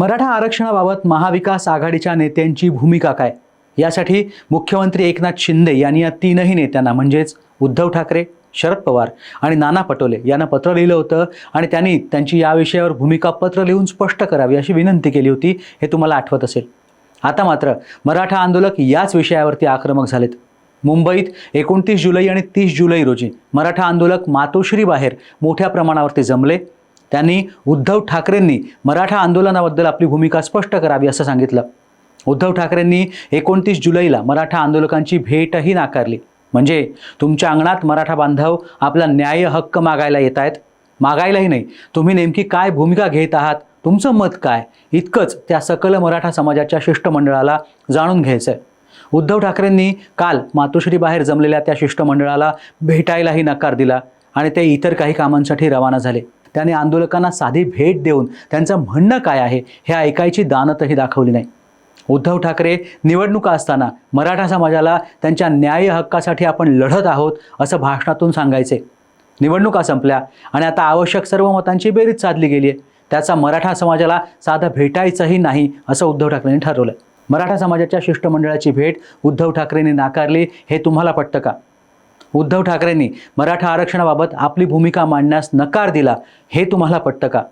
मराठा आरक्षणाबाबत महाविकास आघाडीच्या नेत्यांची भूमिका काय? यासाठी मुख्यमंत्री एकनाथ शिंदे यांनी या तीनही नेत्यांना म्हणजेच उद्धव ठाकरे शरद पवार आणि नाना पटोले यांना पत्र लिहिलं होतं आणि त्यांनी त्यांची या विषयावर भूमिका पत्र लिहून स्पष्ट करावी अशी विनंती केली होती हे तुम्हाला आठवत असेल. आता मात्र मराठा आंदोलक याच विषयावरती आक्रमक झालेत. मुंबईत एकोणतीस जुलै आणि तीस जुलै रोजी मराठा आंदोलक मातोश्री बाहेर मोठ्या प्रमाणावरती जमले. त्यांनी उद्धव ठाकरेंनी मराठा आंदोलनाबद्दल आपली भूमिका स्पष्ट करावी असं सांगितलं. उद्धव ठाकरेंनी एकोणतीस जुलैला मराठा आंदोलकांची भेटही नाकारली. म्हणजे तुमच्या अंगणात मराठा बांधव आपला न्याय हक्क मागायला येत आहेत. मागायलाही नाही. तुम्ही नेमकी काय भूमिका घेत आहात? तुमचं मत काय? इतकंच त्या सकल मराठा समाजाच्या शिष्टमंडळाला जाणून घ्यायचं आहे उद्धव ठाकरेंनी काल मातोश्रीबाहेर जमलेल्या त्या शिष्टमंडळाला भेटायलाही नकार दिला आणि ते इतर काही कामांसाठी रवाना झाले. त्याने आंदोलकांना साधी भेट देऊन त्यांचं म्हणणं काय आहे हे ऐकायची दानतही दाखवली नाही. उद्धव ठाकरे निवडणुका असताना मराठा समाजाला त्यांच्या न्याय हक्कासाठी आपण लढत आहोत असं भाषणातून सांगायचे. निवडणुका संपल्या आणि आता आवश्यक सर्व मतांची बेरीज साधली गेली आहे. त्याचा मराठा समाजाला साधं भेटायचंही नाही असं उद्धव ठाकरेंनी ठरवलं. मराठा समाजाच्या शिष्टमंडळाची भेट उद्धव ठाकरेंनी नाकारली हे तुम्हाला पटतं का? उद्धव ठाकरेंनी मराठा आरक्षणाबाबत आपली भूमिका मांडण्यास नकार दिला हे तुम्हाला पटतं का?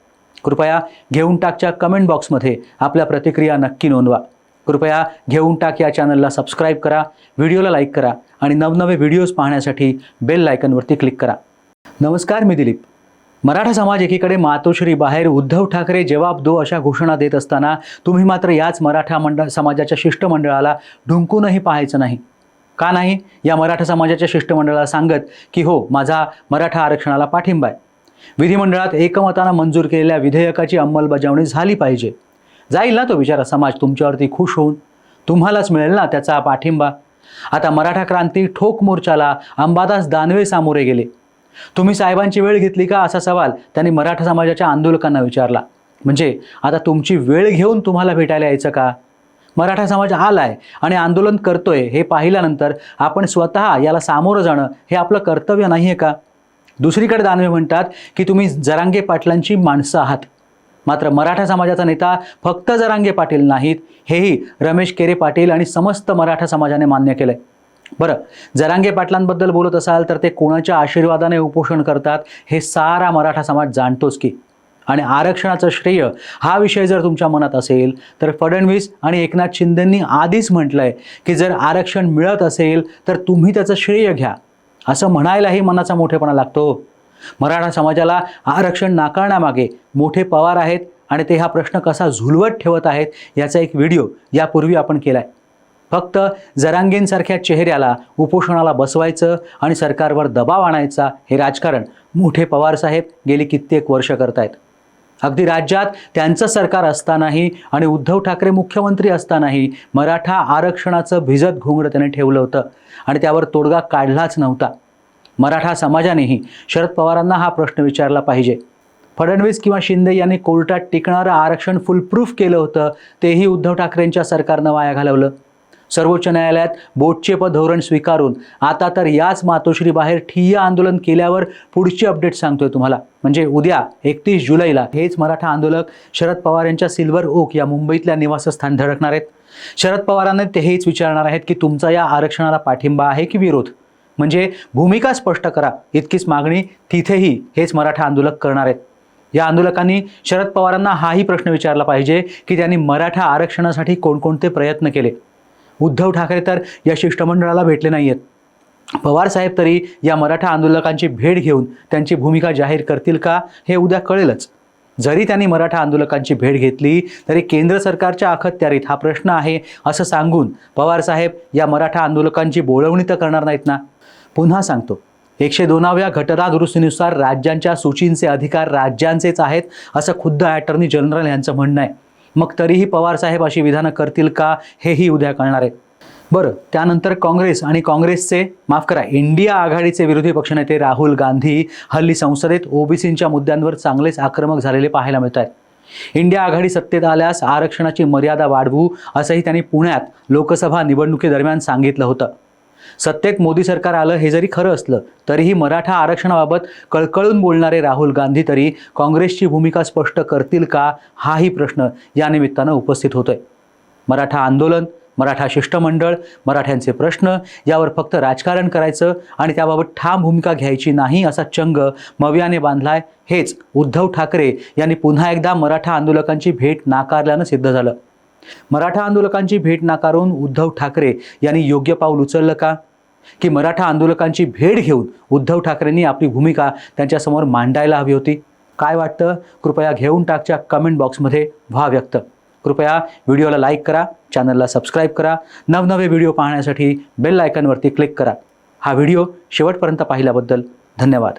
कृपया घेऊन टाकच्या कमेंट बॉक्समध्ये आपल्या प्रतिक्रिया नक्की नोंदवा. कृपया घेऊन टाक या चॅनलला सबस्क्राईब करा व्हिडिओला लाईक करा आणि नवनवे व्हिडिओज पाहण्यासाठी बेल लायकनवरती क्लिक करा. नमस्कार मी दिलीप. मराठा समाज एकीकडे मातोश्री बाहेर उद्धव ठाकरे जवाब दो अशा घोषणा देत असताना तुम्ही मात्र याच मराठा मंडळ समाजाच्या शिष्टमंडळाला ढुंकूनही पाहायचं नाही. का नाही? या मराठा समाजाच्या शिष्टमंडळाला सांगत की हो माझा मराठा आरक्षणाला पाठिंबा आहे. विधिमंडळात एकमतानं मंजूर केलेल्या विधेयकाची अंमलबजावणी झाली पाहिजे. जाईल ना तो बिचारा समाज? तुमच्यावरती खुश होऊन. तुम्हालाच मिळेल ना त्याचा पाठिंबा. आता मराठा क्रांती ठोक मोर्चाला अंबादास दानवे सामोरे गेले. तुम्ही साहेबांची वेळ घेतली का असा सवाल त्यांनी मराठा समाजाच्या आंदोलकांना विचारला. म्हणजे आता तुमची वेळ घेऊन तुम्हाला भेटायला यायचं का? मराठा समाज आलाय आणि आंदोलन करतोय हे पाहिल्यानंतर आपण स्वतः याला सामोरं जाणं हे आपलं कर्तव्य नाही आहे का? दुसरीकडे दानवे म्हणतात की तुम्ही जरांगे पाटलांची माणसं आहात. मात्र मराठा समाजाचा नेता फक्त जरांगे पाटील नाहीत हेही रमेश केरे पाटील आणि समस्त मराठा समाजाने मान्य केलं आहे बरं जरांगे पाटलांबद्दल बोलत असाल तर ते कोणाच्या आशीर्वादाने उपोषण करतात हे सारा मराठा समाज जाणतोच की. आणि आरक्षणाचं श्रेय हा विषय जर तुमच्या मनात असेल तर फडणवीस आणि एकनाथ शिंदेंनी आधीच म्हटलं आहे की जर आरक्षण मिळत असेल तर तुम्ही त्याचं श्रेय घ्या. असं म्हणायलाही मनाचा मोठेपणा लागतो. मराठा समाजाला आरक्षण नाकारण्यामागे मोठे पवार आहेत आणि ते हा प्रश्न कसा झुलवत ठेवत आहेत याचा एक व्हिडिओ यापूर्वी आपण केला आहे फक्त जरांगेंसारख्या चेहऱ्याला उपोषणाला बसवायचं आणि सरकारवर दबाव आणायचा हे राजकारण मोठे पवारसाहेब गेली कित्येक वर्ष करतायत. अगदी राज्यात त्यांचं सरकार असतानाही आणि उद्धव ठाकरे मुख्यमंत्री असतानाही मराठा आरक्षणाचं भिजत घोंगडं त्याने ठेवलं होतं आणि त्यावर तोडगा काढलाच नव्हता. मराठा समाजानेही शरद पवारांना हा प्रश्न विचारला पाहिजे. फडणवीस किंवा शिंदे यांनी कोर्टात टिकणारं आरक्षण फुलप्रूफ केलं होतं तेही उद्धव ठाकरेंच्या सरकारनं वाया घालवलं. सर्वोच्च न्यायालयात बोटचेप धोरण स्वीकारून आता तर याच मातोश्री बाहेर ठिय्या आंदोलन केल्यावर पुढची अपडेट सांगतोय तुम्हाला. म्हणजे उद्या एकतीस जुलैला हेच मराठा आंदोलक शरद पवार यांच्या सिल्वर ओक या मुंबईतल्या निवासस्थान धडकणार आहेत. शरद पवारांना ते हेच विचारणार आहेत की तुमचा या आरक्षणाला पाठिंबा आहे की विरोध? म्हणजे भूमिका स्पष्ट करा इतकीच मागणी तिथेही हेच मराठा आंदोलक करणार आहेत. या आंदोलकांनी शरद पवारांना हाही प्रश्न विचारला पाहिजे की त्यांनी मराठा आरक्षणासाठी कोणकोणते प्रयत्न केले? उद्धव ठाकरे तर या शिष्टमंडळाला भेटले नाही आहेत पवार साहेब तरी या मराठा आंदोलकांची भेट घेऊन त्यांची भूमिका जाहीर करतील का हे उद्या कळेलच. जरी त्यांनी मराठा आंदोलकांची भेट घेतली तरी केंद्र सरकारच्या अखत्यारीत हा प्रश्न आहे असं सांगून पवार साहेब या मराठा आंदोलकांची बोळवणी तर करणार नाहीत ना? पुन्हा सांगतो. एकशे दोनाव्या घटना दुरुस्तीनुसार राज्यांच्या सूचींचे अधिकार राज्यांचेच आहेत असं खुद्द ॲटर्नी जनरल यांचं म्हणणं आहे. मग तरीही पवार साहेब अशी विधानं करतील का हेही उद्या कळणार आहे. बरं त्यानंतर काँग्रेस आणि काँग्रेसचे माफ करा इंडिया आघाडीचे विरोधी पक्षनेते राहुल गांधी हल्ली संसदेत ओबीसींच्या मुद्द्यांवर चांगलेच आक्रमक झालेले पाहायला मिळत आहेत. इंडिया आघाडी सत्तेत आल्यास आरक्षणाची मर्यादा वाढवू असंही त्यांनी पुण्यात लोकसभा निवडणुकीदरम्यान सांगितलं होतं. सत्तेत मोदी सरकार आलं हे जरी खरं असलं तरीही मराठा आरक्षणाबाबत कळकळून बोलणारे राहुल गांधी तरी काँग्रेसची भूमिका स्पष्ट करतील का हाही प्रश्न या निमित्तानं उपस्थित होतोय. मराठा आंदोलन मराठा शिष्टमंडळ मराठ्यांचे प्रश्न यावर फक्त राजकारण करायचं आणि त्याबाबत ठाम भूमिका घ्यायची नाही असा चंग मवियाने बांधलाय हेच उद्धव ठाकरे यांनी पुन्हा एकदा मराठा आंदोलकांची भेट नाकारल्यानं सिद्ध झालं. मराठा आंदोलकांची भेट नाकारून उद्धव ठाकरे यांनी योग्य पाऊल उचललं का? की मराठा आंदोलकांची भेट घेऊन उद्धव ठाकरेंनी आपली भूमिका त्यांच्यासमोर मांडायला हवी होती. काय वाटतं? कृपया घेऊन टाकच्या कमेंट बॉक्समध्ये व्हा व्यक्त. कृपया व्हिडिओला लाईक करा चॅनलला सबस्क्राईब करा नवनवे व्हिडिओ पाहण्यासाठी बेल आयकॉनवरती क्लिक करा. हा व्हिडिओ शेवटपर्यंत पाहिल्याबद्दल धन्यवाद.